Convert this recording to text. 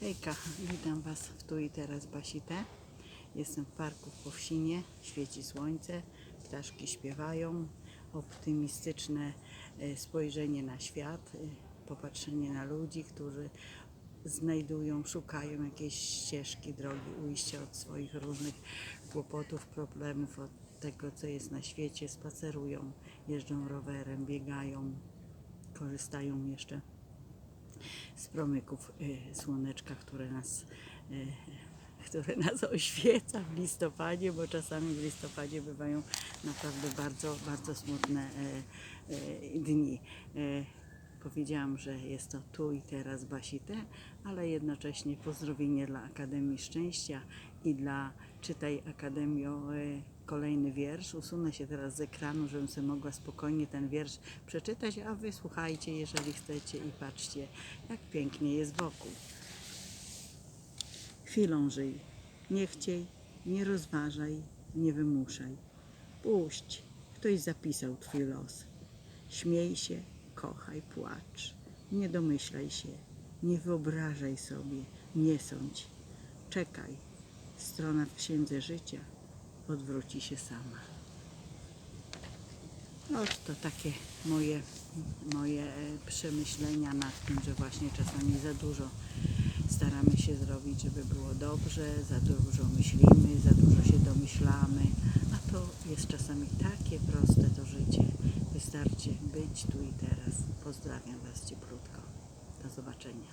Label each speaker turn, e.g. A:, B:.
A: Hejka, witam Was w tu i teraz Basite. Jestem w parku w Powsinie, świeci słońce, ptaszki śpiewają, optymistyczne e, spojrzenie na świat, e, popatrzenie na ludzi, którzy znajdują, szukają jakiejś ścieżki, drogi ujścia od swoich różnych kłopotów, problemów, od tego, co jest na świecie, spacerują, jeżdżą rowerem, biegają, korzystają jeszcze z promyków y, słoneczka, które nas, y, które nas oświeca w listopadzie, bo czasami w listopadzie bywają naprawdę bardzo, bardzo smutne y, dni. Powiedziałam, że jest to tu i teraz Basite, ale jednocześnie pozdrowienie dla Akademii Szczęścia i dla Czytaj Akademio y, kolejny wiersz. Usunę się teraz z ekranu, żebym sobie mogła spokojnie ten wiersz przeczytać, a wy słuchajcie, jeżeli chcecie i patrzcie, jak pięknie jest wokół. Chwilą żyj, nie chciej, nie rozważaj, nie wymuszaj. Puść, ktoś zapisał twój los. Śmiej się, kochaj, płacz. Nie domyślaj się, nie wyobrażaj sobie, nie sądź. Czekaj, strona w księdze życia odwróci się sama. No to takie moje, moje przemyślenia nad tym, że właśnie czasami za dużo staramy się zrobić, żeby było dobrze, za dużo myślimy, za dużo się domyślamy, a to jest czasami takie proste. Wystarczy być tu i teraz. Pozdrawiam Was cieplutko. Do zobaczenia.